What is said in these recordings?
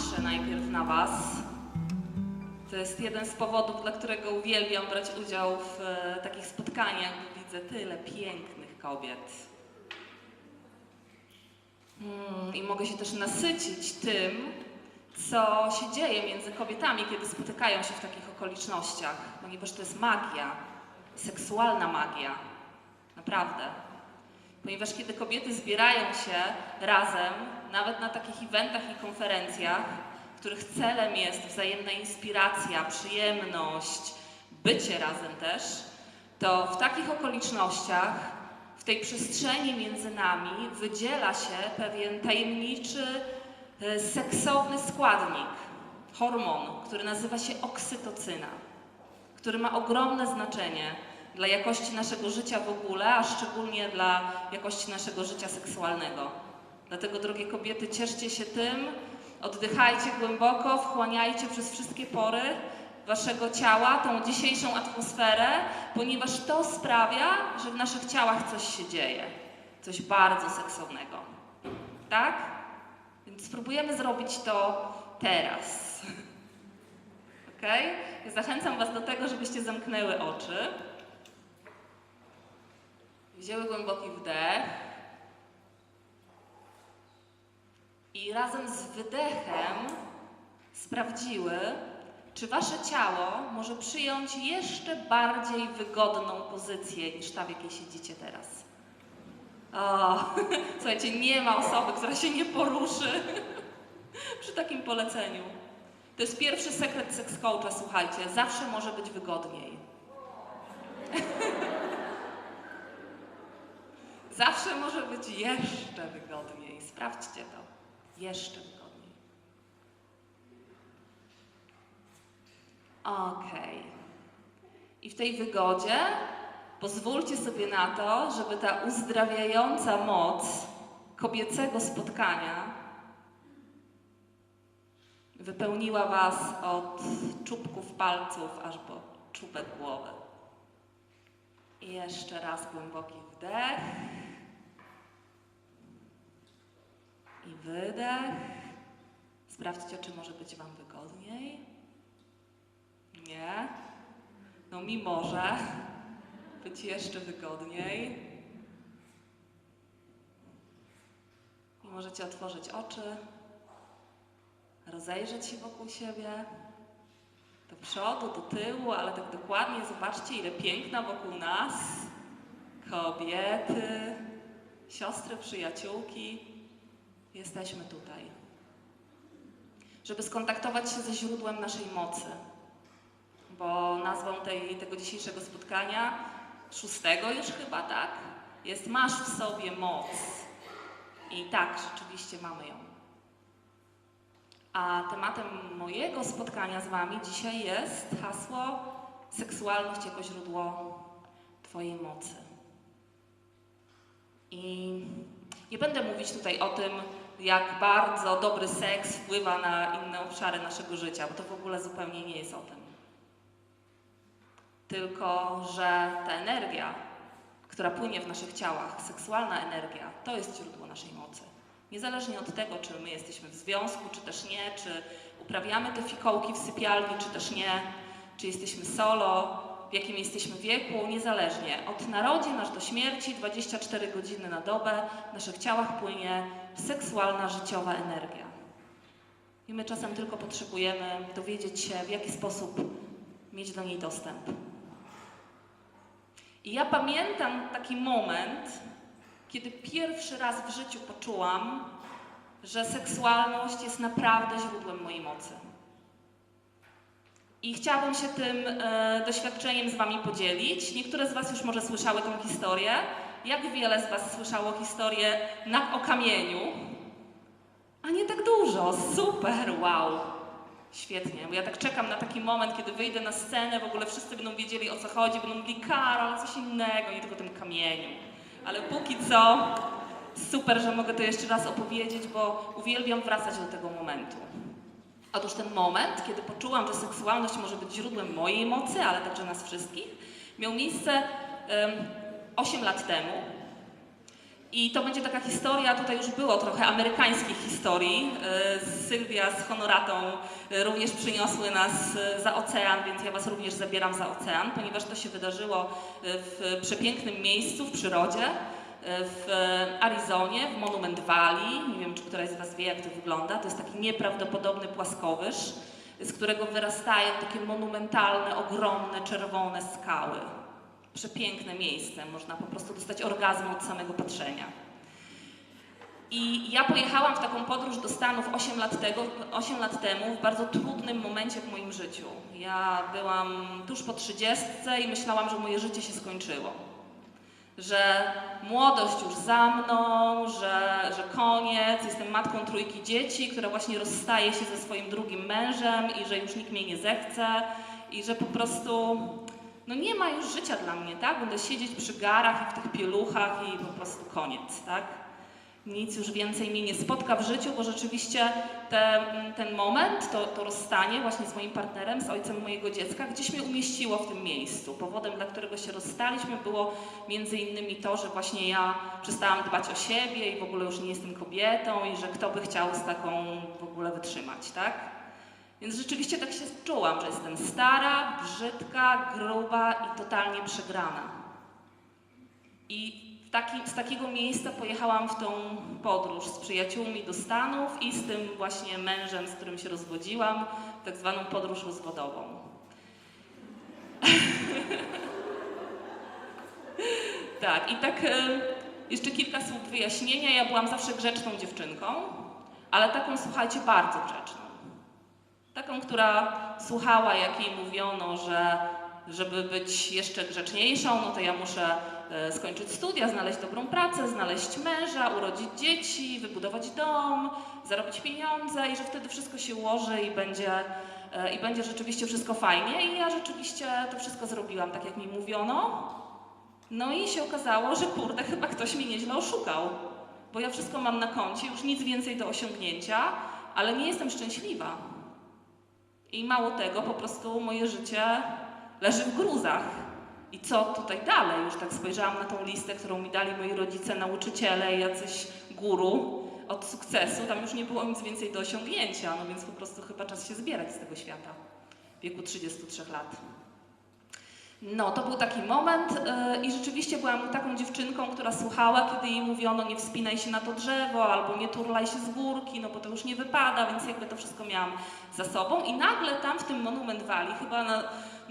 patrzę najpierw na Was. To jest jeden z powodów, dla którego uwielbiam brać udział w e, takich spotkaniach, bo widzę tyle pięknych kobiet. Mm, I mogę się też nasycić tym, co się dzieje między kobietami, kiedy spotykają się w takich okolicznościach, ponieważ to jest magia, seksualna magia. Naprawdę. Ponieważ kiedy kobiety zbierają się razem, nawet na takich eventach i konferencjach, których celem jest wzajemna inspiracja, przyjemność, bycie razem też, to w takich okolicznościach, w tej przestrzeni między nami wydziela się pewien tajemniczy, e, seksowny składnik, hormon, który nazywa się oksytocyna, który ma ogromne znaczenie dla jakości naszego życia w ogóle, a szczególnie dla jakości naszego życia seksualnego. Dlatego, drogie kobiety, cieszcie się tym, oddychajcie głęboko, wchłaniajcie przez wszystkie pory waszego ciała tą dzisiejszą atmosferę, ponieważ to sprawia, że w naszych ciałach coś się dzieje. Coś bardzo seksownego. Tak? Więc spróbujemy zrobić to teraz. Ok? Zachęcam Was do tego, żebyście zamknęły oczy. Wzięły głęboki wdech. I razem z wydechem sprawdziły, czy wasze ciało może przyjąć jeszcze bardziej wygodną pozycję niż ta, w jakiej siedzicie teraz. O, słuchajcie, nie ma osoby, która się nie poruszy przy takim poleceniu. To jest pierwszy sekret seks coacha, słuchajcie, zawsze może być wygodniej. Zawsze może być jeszcze wygodniej. Sprawdźcie to. Jeszcze wygodniej. Okej. I w tej wygodzie pozwólcie sobie na to, żeby ta uzdrawiająca moc kobiecego spotkania wypełniła Was od czubków palców aż po czubek głowy. I jeszcze raz głęboki wdech. I wydech. Sprawdźcie, czy może być Wam wygodniej. Nie. No mi może być jeszcze wygodniej. I możecie otworzyć oczy, rozejrzeć się wokół siebie, do przodu, do tyłu, ale tak dokładnie zobaczcie, ile piękna wokół nas. Kobiety, siostry, przyjaciółki. Jesteśmy tutaj, żeby skontaktować się ze źródłem naszej mocy. Bo nazwą tej, tego dzisiejszego spotkania, szóstego już chyba, tak? Jest Masz w sobie moc. I tak, rzeczywiście mamy ją. A tematem mojego spotkania z Wami dzisiaj jest hasło seksualność jako źródło Twojej mocy. I nie będę mówić tutaj o tym, jak bardzo dobry seks wpływa na inne obszary naszego życia, bo to w ogóle zupełnie nie jest o tym. Tylko, że ta energia, która płynie w naszych ciałach, seksualna energia, to jest źródło naszej mocy. Niezależnie od tego, czy my jesteśmy w związku, czy też nie, czy uprawiamy te fikołki w sypialni, czy też nie, czy jesteśmy solo, w jakim jesteśmy wieku, niezależnie. Od narodzin aż do śmierci, 24 godziny na dobę, w naszych ciałach płynie seksualna, życiowa energia. I my czasem tylko potrzebujemy dowiedzieć się, w jaki sposób mieć do niej dostęp. I ja pamiętam taki moment, kiedy pierwszy raz w życiu poczułam, że seksualność jest naprawdę źródłem mojej mocy. I chciałabym się tym e, doświadczeniem z Wami podzielić. Niektóre z Was już może słyszały tą historię. Jak wiele z Was słyszało historię na o kamieniu? A nie tak dużo. Super, wow. Świetnie, bo ja tak czekam na taki moment, kiedy wyjdę na scenę, w ogóle wszyscy będą wiedzieli o co chodzi, będą mówili Karol, coś innego, nie tylko o tym kamieniu. Ale póki co, super, że mogę to jeszcze raz opowiedzieć, bo uwielbiam wracać do tego momentu. Otóż ten moment, kiedy poczułam, że seksualność może być źródłem mojej mocy, ale także nas wszystkich, miał miejsce um, 8 lat temu. I to będzie taka historia, tutaj już było trochę amerykańskich historii. Y, Sylwia z Honoratą y, również przyniosły nas y, za ocean, więc ja Was również zabieram za ocean, ponieważ to się wydarzyło w przepięknym miejscu, w przyrodzie, w Arizonie, w Monument Valley. Nie wiem, czy któraś z Was wie, jak to wygląda. To jest taki nieprawdopodobny płaskowyż, z którego wyrastają takie monumentalne, ogromne, czerwone skały. Przepiękne miejsce, można po prostu dostać orgazm od samego patrzenia. I ja pojechałam w taką podróż do Stanów 8 lat, tego, 8 lat temu, w bardzo trudnym momencie w moim życiu. Ja byłam tuż po 30 i myślałam, że moje życie się skończyło. Że młodość już za mną, że, że koniec, jestem matką trójki dzieci, która właśnie rozstaje się ze swoim drugim mężem i że już nikt mnie nie zechce i że po prostu no nie ma już życia dla mnie, tak? Będę siedzieć przy garach i w tych pieluchach i po prostu koniec, tak? Nic już więcej mnie nie spotka w życiu, bo rzeczywiście te, ten moment, to, to rozstanie właśnie z moim partnerem, z ojcem mojego dziecka, gdzieś mnie umieściło w tym miejscu. Powodem, dla którego się rozstaliśmy, było między innymi to, że właśnie ja przestałam dbać o siebie i w ogóle już nie jestem kobietą i że kto by chciał z taką w ogóle wytrzymać, tak? Więc rzeczywiście tak się czułam, że jestem stara, brzydka, gruba i totalnie przegrana. I taki, z takiego miejsca pojechałam w tą podróż z przyjaciółmi do Stanów i z tym właśnie mężem, z którym się rozwodziłam, tak zwaną podróż rozwodową. tak, i tak jeszcze kilka słów wyjaśnienia. Ja byłam zawsze grzeczną dziewczynką, ale taką, słuchajcie, bardzo grzeczną. Taką, która słuchała, jak jej mówiono, że żeby być jeszcze grzeczniejszą, no to ja muszę e, skończyć studia, znaleźć dobrą pracę, znaleźć męża, urodzić dzieci, wybudować dom, zarobić pieniądze i że wtedy wszystko się ułoży i będzie, e, i będzie rzeczywiście wszystko fajnie. I ja rzeczywiście to wszystko zrobiłam tak, jak mi mówiono. No i się okazało, że kurde, chyba ktoś mnie nieźle oszukał, bo ja wszystko mam na koncie, już nic więcej do osiągnięcia, ale nie jestem szczęśliwa. I mało tego, po prostu moje życie leży w gruzach. I co tutaj dalej? Już tak spojrzałam na tą listę, którą mi dali moi rodzice, nauczyciele, jacyś guru od sukcesu. Tam już nie było nic więcej do osiągnięcia, no więc po prostu chyba czas się zbierać z tego świata w wieku 33 lat. No, to był taki moment yy, i rzeczywiście byłam taką dziewczynką, która słuchała, kiedy jej mówiono nie wspinaj się na to drzewo albo nie turlaj się z górki, no bo to już nie wypada, więc jakby to wszystko miałam za sobą i nagle tam w tym Monument Valley, chyba na,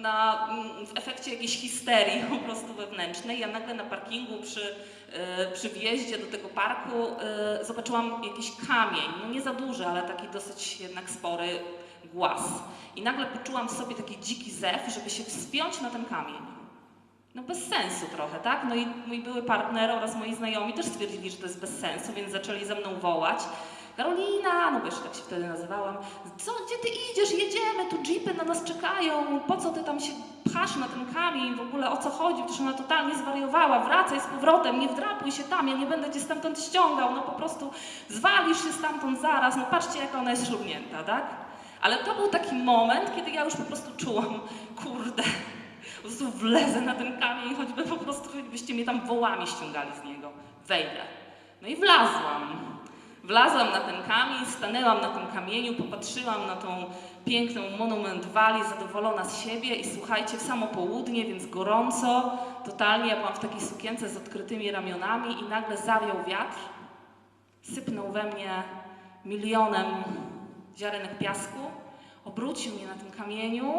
na, w efekcie jakiejś histerii po prostu wewnętrznej, ja nagle na parkingu przy, yy, przy wjeździe do tego parku yy, zobaczyłam jakiś kamień, no nie za duży, ale taki dosyć jednak spory, głaz. I nagle poczułam w sobie taki dziki zew, żeby się wspiąć na ten kamień. No bez sensu trochę, tak? No i mój były partner oraz moi znajomi też stwierdzili, że to jest bez sensu, więc zaczęli ze mną wołać. Karolina, no bo jeszcze tak się wtedy nazywałam, co, gdzie ty idziesz, jedziemy, tu jeepy na nas czekają, po co ty tam się pchasz na ten kamień, w ogóle o co chodzi, przecież ona totalnie zwariowała, wracaj z powrotem, nie wdrapuj się tam, ja nie będę cię stamtąd ściągał, no po prostu zwalisz się stamtąd zaraz, no patrzcie jak ona jest śrubnięta, tak? Ale to był taki moment, kiedy ja już po prostu czułam, kurde, po prostu wlezę na ten kamień, choćby po prostu, choćbyście mnie tam wołami ściągali z niego. Wejdę. No i wlazłam. Wlazłam na ten kamień, stanęłam na tym kamieniu, popatrzyłam na tą piękną Monument Valley, zadowolona z siebie i słuchajcie, w samo południe, więc gorąco, totalnie, ja byłam w takiej sukience z odkrytymi ramionami i nagle zawiał wiatr, sypnął we mnie milionem ziarenek piasku, obrócił mnie na tym kamieniu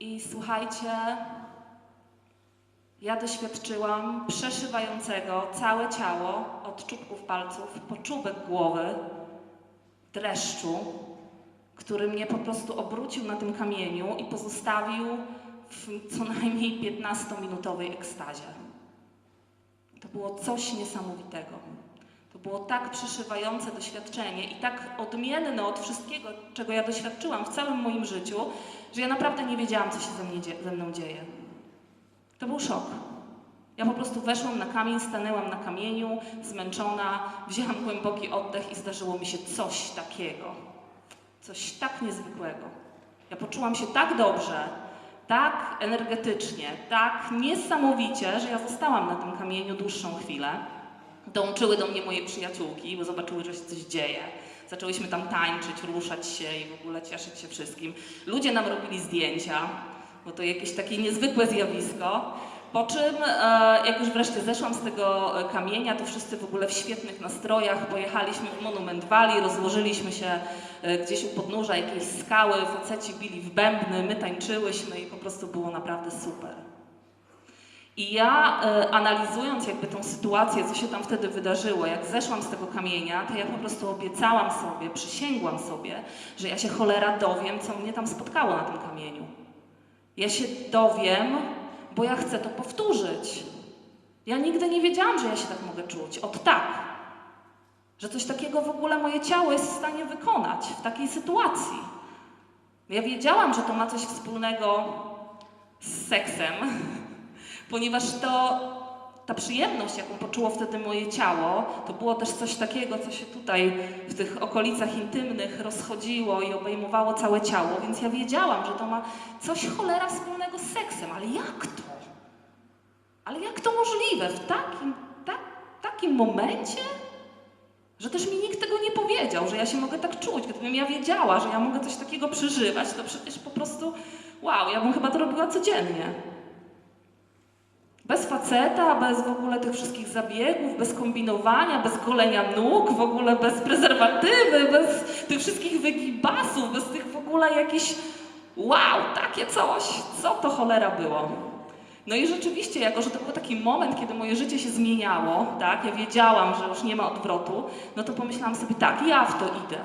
i słuchajcie, ja doświadczyłam przeszywającego całe ciało od czubków palców po czubek głowy dreszczu, który mnie po prostu obrócił na tym kamieniu i pozostawił w co najmniej 15-minutowej ekstazie. To było coś niesamowitego. To było tak przeszywające doświadczenie i tak odmienne od wszystkiego, czego ja doświadczyłam w całym moim życiu, że ja naprawdę nie wiedziałam, co się ze, mnie, ze mną dzieje. To był szok. Ja po prostu weszłam na kamień, stanęłam na kamieniu, zmęczona, wzięłam głęboki oddech i zdarzyło mi się coś takiego. Coś tak niezwykłego. Ja poczułam się tak dobrze, tak energetycznie, tak niesamowicie, że ja zostałam na tym kamieniu dłuższą chwilę. Dołączyły do mnie moje przyjaciółki, bo zobaczyły, że się coś dzieje. Zaczęłyśmy tam tańczyć, ruszać się i w ogóle cieszyć się wszystkim. Ludzie nam robili zdjęcia, bo to jakieś takie niezwykłe zjawisko. Po czym, e, jak już wreszcie zeszłam z tego e, kamienia, to wszyscy w ogóle w świetnych nastrojach pojechaliśmy w Monument Valley, rozłożyliśmy się e, gdzieś u podnóża jakiejś skały, faceci bili w bębny, my tańczyłyśmy i po prostu było naprawdę super. I ja analizując jakby tą sytuację, co się tam wtedy wydarzyło, jak zeszłam z tego kamienia, to ja po prostu obiecałam sobie, przysięgłam sobie, że ja się cholera dowiem, co mnie tam spotkało na tym kamieniu. Ja się dowiem, bo ja chcę to powtórzyć. Ja nigdy nie wiedziałam, że ja się tak mogę czuć. Od tak. Że coś takiego w ogóle moje ciało jest w stanie wykonać w takiej sytuacji. Ja wiedziałam, że to ma coś wspólnego z seksem, ponieważ to ta przyjemność, jaką poczuło wtedy moje ciało, to było też coś takiego, co się tutaj w tych okolicach intymnych rozchodziło i obejmowało całe ciało, więc ja wiedziałam, że to ma coś cholera wspólnego z seksem, ale jak to? Ale jak to możliwe w takim, tak, takim momencie? Że też mi nikt tego nie powiedział, że ja się mogę tak czuć. Gdybym ja wiedziała, że ja mogę coś takiego przeżywać, to przecież po prostu wow, ja bym chyba to robiła codziennie. Bez faceta, bez w ogóle tych wszystkich zabiegów, bez kombinowania, bez golenia nóg, w ogóle bez prezerwatywy, bez tych wszystkich wygibasów, bez tych w ogóle jakichś wow, takie coś, co to cholera było. No i rzeczywiście, jako że to był taki moment, kiedy moje życie się zmieniało, tak, ja wiedziałam, że już nie ma odwrotu, no to pomyślałam sobie tak, ja w to idę.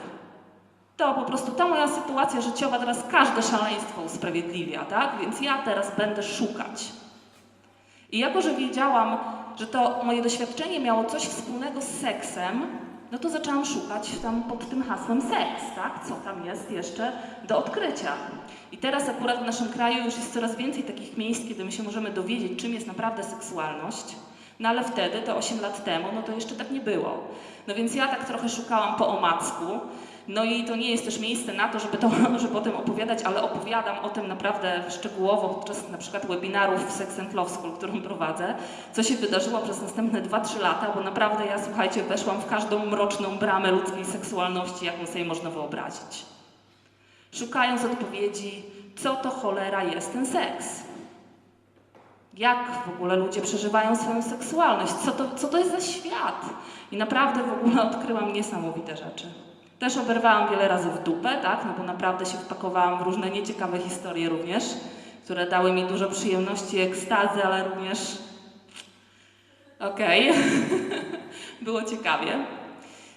To po prostu ta moja sytuacja życiowa teraz każde szaleństwo usprawiedliwia, tak? Więc ja teraz będę szukać. I jako, że wiedziałam, że to moje doświadczenie miało coś wspólnego z seksem, no to zaczęłam szukać tam pod tym hasłem seks, tak? Co tam jest jeszcze do odkrycia. I teraz akurat w naszym kraju już jest coraz więcej takich miejsc, kiedy my się możemy dowiedzieć, czym jest naprawdę seksualność. No ale wtedy, to 8 lat temu, no to jeszcze tak nie było. No więc ja tak trochę szukałam po omacku. No i to nie jest też miejsce na to, żeby, to, żeby o tym opowiadać, ale opowiadam o tym naprawdę szczegółowo podczas na przykład webinarów w Sex and Love School, którą prowadzę, co się wydarzyło przez następne 2-3 lata, bo naprawdę ja, słuchajcie, weszłam w każdą mroczną bramę ludzkiej seksualności, jaką sobie można wyobrazić. Szukając odpowiedzi, co to cholera jest ten seks. Jak w ogóle ludzie przeżywają swoją seksualność, co to, co to jest za świat. I naprawdę w ogóle odkryłam niesamowite rzeczy. Też oberwałam wiele razy w dupę, tak? No bo naprawdę się wpakowałam w różne nieciekawe historie również, które dały mi dużo przyjemności, ekstazy, ale również okej, było ciekawie.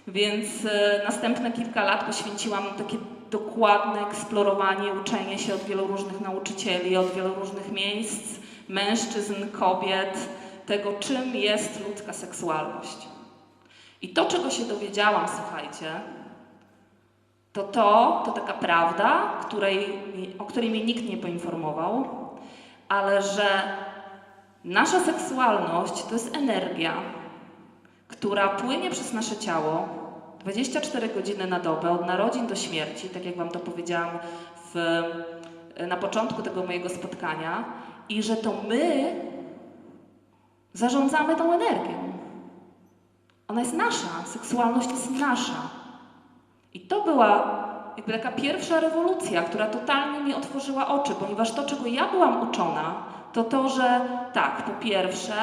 Więc e, następne kilka lat poświęciłam takie dokładne eksplorowanie, uczenie się od wielu różnych nauczycieli, od wielu różnych miejsc, mężczyzn, kobiet, tego czym jest ludzka seksualność. I to, czego się dowiedziałam, słuchajcie, to to, to taka prawda, której, o której mnie nikt nie poinformował, ale że nasza seksualność to jest energia, która płynie przez nasze ciało 24 godziny na dobę, od narodzin do śmierci, tak jak Wam to powiedziałam w, na początku tego mojego spotkania, i że to my zarządzamy tą energią. Ona jest nasza, seksualność jest nasza. I to była jakby taka pierwsza rewolucja, która totalnie mi otworzyła oczy, ponieważ to, czego ja byłam uczona, to to, że tak, po pierwsze,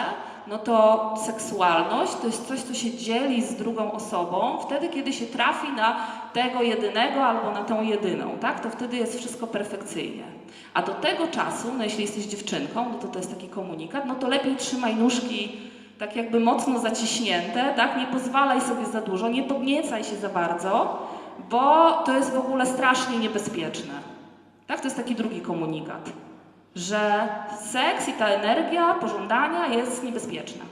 no to seksualność to jest coś, co się dzieli z drugą osobą wtedy, kiedy się trafi na tego jedynego albo na tą jedyną, tak? To wtedy jest wszystko perfekcyjnie. A do tego czasu, no jeśli jesteś dziewczynką, no to to jest taki komunikat, no to lepiej trzymaj nóżki tak jakby mocno zaciśnięte, tak? Nie pozwalaj sobie za dużo, nie podniecaj się za bardzo, bo to jest w ogóle strasznie niebezpieczne. Tak? To jest taki drugi komunikat, że seks i ta energia pożądania jest niebezpieczna.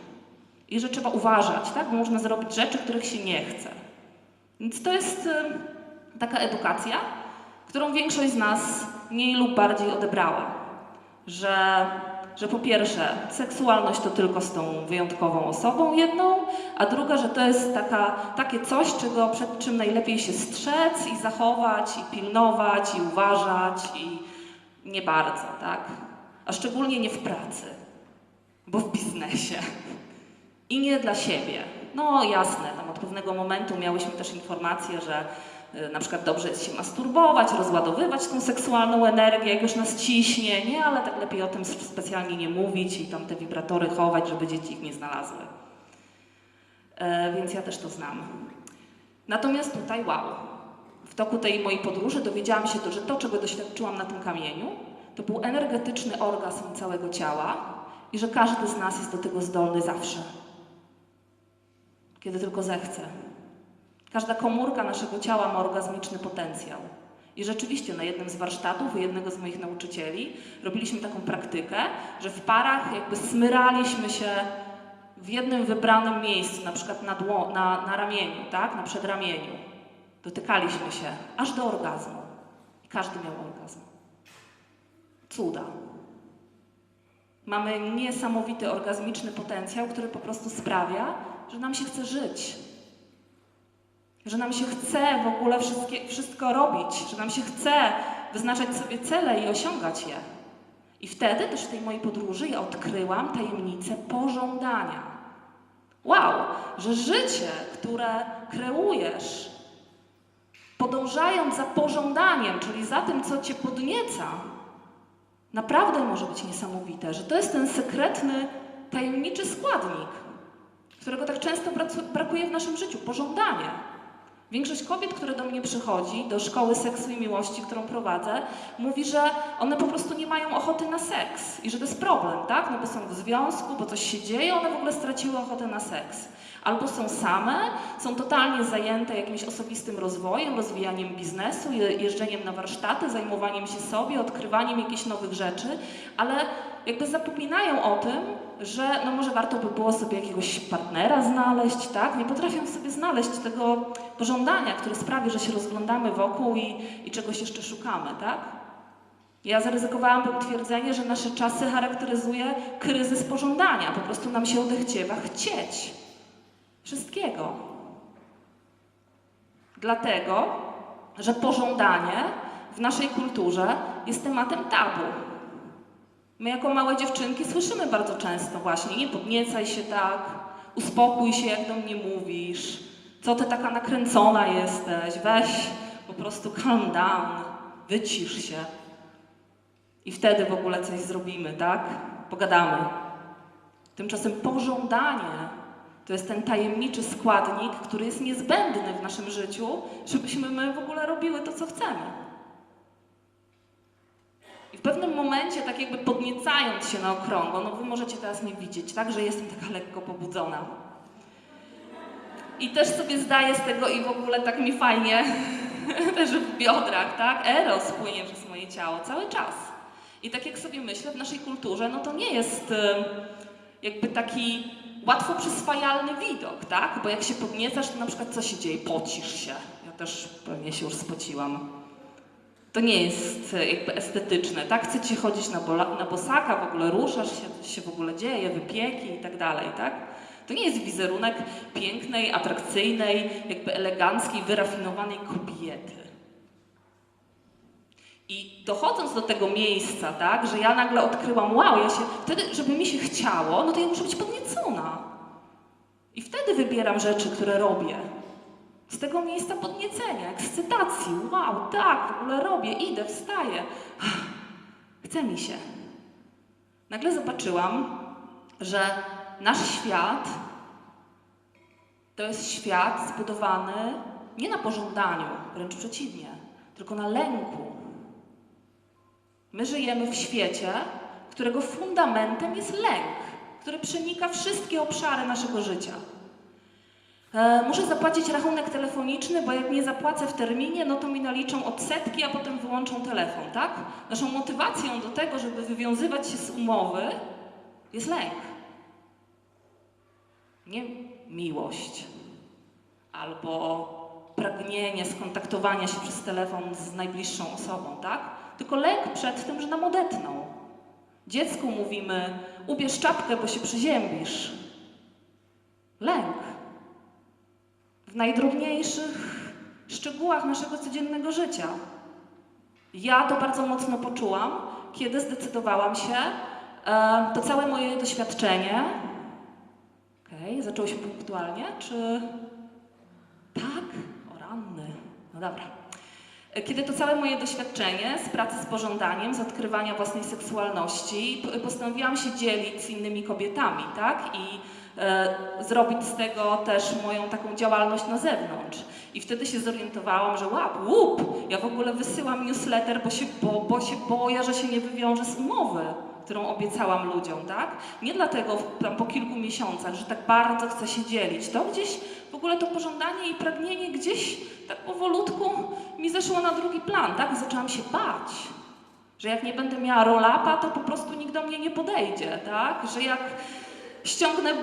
I że trzeba uważać, tak? Bo można zrobić rzeczy, których się nie chce. Więc to jest taka edukacja, którą większość z nas mniej lub bardziej odebrała. Że że po pierwsze seksualność to tylko z tą wyjątkową osobą jedną, a druga, że to jest taka, takie coś, czego, przed czym najlepiej się strzec i zachować, i pilnować, i uważać, i nie bardzo, tak? A szczególnie nie w pracy, bo w biznesie. I nie dla siebie. No jasne, tam od pewnego momentu miałyśmy też informację, że na przykład dobrze jest się masturbować, rozładowywać tą seksualną energię, jak już nas ciśnie, nie? Ale tak lepiej o tym specjalnie nie mówić i tam te wibratory chować, żeby dzieci ich nie znalazły. E, więc ja też to znam. Natomiast tutaj wow. W toku tej mojej podróży dowiedziałam się to, że to, czego doświadczyłam na tym kamieniu, to był energetyczny orgazm całego ciała i że każdy z nas jest do tego zdolny zawsze. Kiedy tylko zechce. Każda komórka naszego ciała ma orgazmiczny potencjał. I rzeczywiście na jednym z warsztatów u jednego z moich nauczycieli robiliśmy taką praktykę, że w parach jakby smyraliśmy się w jednym wybranym miejscu, na przykład na, dło, na, na ramieniu, tak? na przedramieniu. Dotykaliśmy się aż do orgazmu. I każdy miał orgazm. Cuda. Mamy niesamowity orgazmiczny potencjał, który po prostu sprawia, że nam się chce żyć. Że nam się chce w ogóle wszystko robić, że nam się chce wyznaczać sobie cele i osiągać je. I wtedy też w tej mojej podróży ja odkryłam tajemnicę pożądania. Wow, że życie, które kreujesz, podążając za pożądaniem, czyli za tym, co cię podnieca, naprawdę może być niesamowite, że to jest ten sekretny, tajemniczy składnik, którego tak często brakuje w naszym życiu pożądanie. Większość kobiet, które do mnie przychodzi, do szkoły seksu i miłości, którą prowadzę, mówi, że one po prostu nie mają ochoty na seks i że to jest problem, tak? No bo są w związku, bo coś się dzieje, one w ogóle straciły ochotę na seks. Albo są same, są totalnie zajęte jakimś osobistym rozwojem, rozwijaniem biznesu, je- jeżdżeniem na warsztaty, zajmowaniem się sobie, odkrywaniem jakichś nowych rzeczy, ale jakby zapominają o tym, że no może warto by było sobie jakiegoś partnera znaleźć, tak? Nie potrafią sobie znaleźć tego pożądania, które sprawi, że się rozglądamy wokół i, i czegoś jeszcze szukamy, tak? Ja zaryzykowałabym twierdzenie, że nasze czasy charakteryzuje kryzys pożądania. Po prostu nam się odechciewa chcieć wszystkiego. Dlatego, że pożądanie w naszej kulturze jest tematem tabu. My jako małe dziewczynki słyszymy bardzo często właśnie, nie podniecaj się tak, uspokój się jak do mnie mówisz, co ty taka nakręcona jesteś, weź po prostu calm down, wycisz się. I wtedy w ogóle coś zrobimy, tak? Pogadamy. Tymczasem pożądanie to jest ten tajemniczy składnik, który jest niezbędny w naszym życiu, żebyśmy my w ogóle robiły to, co chcemy. I w pewnym momencie, tak jakby podniecając się na okrągło, no wy możecie teraz mnie widzieć, tak, że jestem taka lekko pobudzona. I też sobie zdaję z tego i w ogóle tak mi fajnie, też w biodrach, tak, eros płynie przez moje ciało cały czas. I tak jak sobie myślę, w naszej kulturze, no to nie jest jakby taki łatwo przyswajalny widok, tak? Bo jak się podniecasz, to na przykład co się dzieje? Pocisz się. Ja też pewnie się już spociłam. To nie jest e, jakby estetyczne, tak? Chcecie chodzić na, bola, na bosaka, w ogóle ruszasz się, coś się w ogóle dzieje, wypieki i tak dalej, tak? To nie jest wizerunek pięknej, atrakcyjnej, jakby eleganckiej, wyrafinowanej kobiety. I dochodząc do tego miejsca, tak, że ja nagle odkryłam, wow, ja się, wtedy, żeby mi się chciało, no to ja muszę być podniecona. I wtedy wybieram rzeczy, które robię. Z tego miejsca podniecenia, ekscytacji. Wow, tak, w ogóle robię, idę, wstaję. Chce mi się. Nagle zobaczyłam, że nasz świat to jest świat zbudowany nie na pożądaniu, wręcz przeciwnie, tylko na lęku. My żyjemy w świecie, którego fundamentem jest lęk, który przenika wszystkie obszary naszego życia. E, muszę zapłacić rachunek telefoniczny, bo jak nie zapłacę w terminie, no to mi naliczą odsetki, a potem wyłączą telefon, tak? Naszą motywacją do tego, żeby wywiązywać się z umowy, jest lęk. Nie miłość albo pragnienie skontaktowania się przez telefon z najbliższą osobą, tak? Tylko lęk przed tym, że nam odetną. Dziecku mówimy, ubierz czapkę, bo się przeziębisz. Lęk. W najdrobniejszych szczegółach naszego codziennego życia. Ja to bardzo mocno poczułam, kiedy zdecydowałam się e, to całe moje doświadczenie, okej, spotkanie zaczęło się punktualnie, czy... Tak? O ranny. No dobra. Kiedy to całe moje doświadczenie z pracy z pożądaniem, z odkrywania własnej seksualności, postanowiłam się dzielić z innymi kobietami, tak? I e, zrobić z tego też moją taką działalność na zewnątrz. I wtedy się zorientowałam, że łap, łup, ja w ogóle wysyłam newsletter, bo się, bo, bo się boję, że się nie wywiążę z umowy, którą obiecałam ludziom, tak? Nie dlatego tam po kilku miesiącach, że tak bardzo chcę się dzielić. To gdzieś w ogóle to pożądanie i pragnienie gdzieś tak powolutku mi zeszło na drugi plan, tak? Zaczęłam się bać, że jak nie będę miała rolapa, to po prostu nikt do mnie nie podejdzie, tak? Że jak ściągnę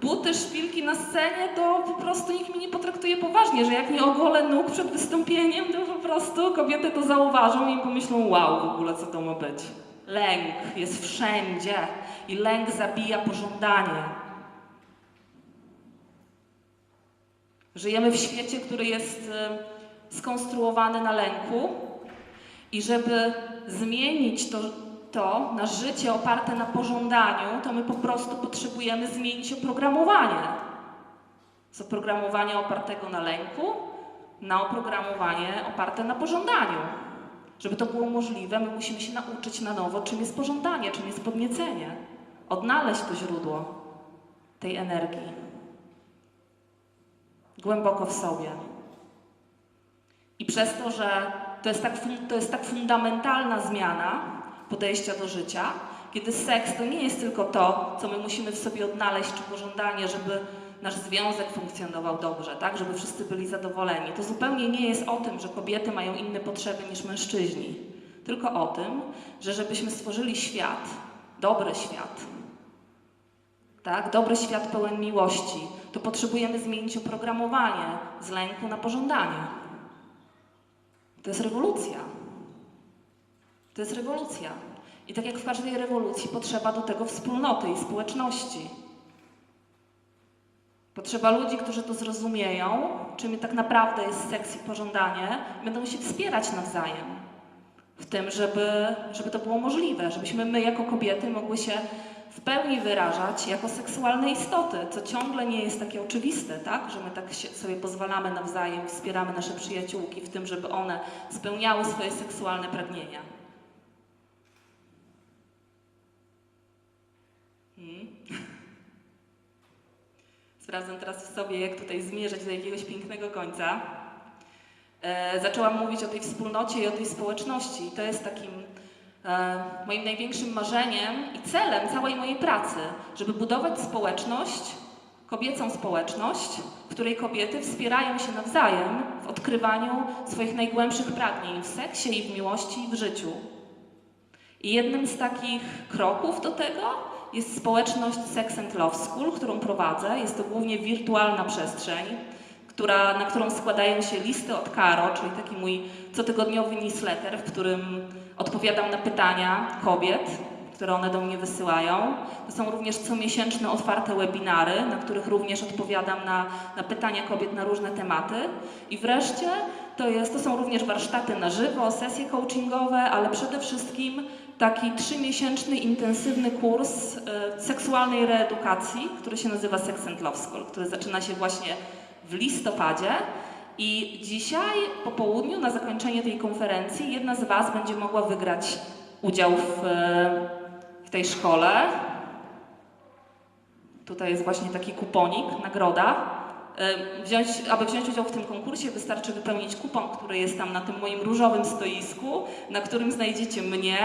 buty, szpilki na scenie, to po prostu nikt mnie nie potraktuje poważnie, że jak nie ogolę nóg przed wystąpieniem, to po prostu kobiety to zauważą i pomyślą, wow, w ogóle co to ma być. Lęk jest wszędzie i lęk zabija pożądanie. Żyjemy w świecie, który jest e, skonstruowany na lęku i żeby zmienić to, to na życie oparte na pożądaniu, to my po prostu potrzebujemy zmienić oprogramowanie. Z oprogramowania opartego na lęku na oprogramowanie oparte na pożądaniu. Żeby to było możliwe, my musimy się nauczyć na nowo, czym jest pożądanie, czym jest podniecenie. Odnaleźć to źródło tej energii głęboko w sobie. I przez to, że to jest, tak, to jest tak fundamentalna zmiana podejścia do życia, kiedy seks to nie jest tylko to, co my musimy w sobie odnaleźć, czy pożądanie, żeby nasz związek funkcjonował dobrze, tak, żeby wszyscy byli zadowoleni. To zupełnie nie jest o tym, że kobiety mają inne potrzeby niż mężczyźni, tylko o tym, że żebyśmy stworzyli świat, dobry świat, tak? Dobry świat pełen miłości, to potrzebujemy zmienić oprogramowanie z lęku na pożądanie. To jest rewolucja. To jest rewolucja. I tak jak w każdej rewolucji, potrzeba do tego wspólnoty i społeczności. Potrzeba ludzi, którzy to zrozumieją, czym tak naprawdę jest seks i pożądanie, i będą się wspierać nawzajem w tym, żeby, żeby to było możliwe, żebyśmy my jako kobiety mogły się w pełni wyrażać jako seksualne istoty, co ciągle nie jest takie oczywiste, tak? Że my tak sobie pozwalamy nawzajem, wspieramy nasze przyjaciółki w tym, żeby one spełniały swoje seksualne pragnienia. Sprawdzam teraz w sobie, jak tutaj zmierzać do jakiegoś pięknego końca. E, zaczęłam mówić o tej wspólnocie i o tej społeczności. I to jest takim e, moim największym marzeniem i celem całej mojej pracy, żeby budować społeczność, kobiecą społeczność, w której kobiety wspierają się nawzajem w odkrywaniu swoich najgłębszych pragnień w seksie i w miłości i w życiu. I jednym z takich kroków do tego jest społeczność Sex and Love School, którą prowadzę. Jest to głównie wirtualna przestrzeń, która, na którą składają się listy od Karo, czyli taki mój cotygodniowy newsletter, w którym odpowiadam na pytania kobiet, które one do mnie wysyłają. To są również comiesięczne otwarte webinary, na których również odpowiadam na, na pytania kobiet na różne tematy. I wreszcie to, jest, to są również warsztaty na żywo, sesje coachingowe, ale przede wszystkim taki trzymiesięczny, intensywny kurs e, seksualnej reedukacji, który się nazywa Sex and Love School, który zaczyna się właśnie w listopadzie. I dzisiaj po południu, na zakończenie tej konferencji, jedna z Was będzie mogła wygrać udział w, e, w tej szkole. Tutaj jest właśnie taki kuponik, nagroda. E, Wziąć, aby wziąć udział w tym konkursie, wystarczy wypełnić kupon, który jest tam na tym moim różowym stoisku, na którym znajdziecie mnie,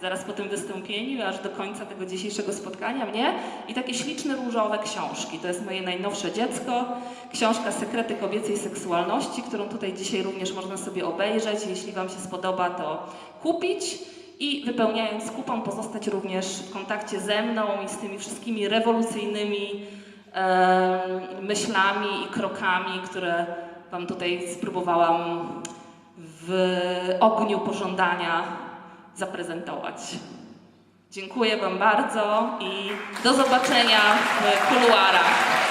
zaraz po tym wystąpieniu, aż do końca tego dzisiejszego spotkania mnie i takie śliczne różowe książki. To jest moje najnowsze dziecko, książka Sekrety kobiecej seksualności, którą tutaj dzisiaj również można sobie obejrzeć. Jeśli Wam się spodoba, to kupić i wypełniając kupon pozostać również w kontakcie ze mną i z tymi wszystkimi rewolucyjnymi em, myślami i krokami, które Wam tutaj spróbowałam w ogniu pożądania zaprezentować. Dziękuję Wam bardzo i do zobaczenia w kuluarach.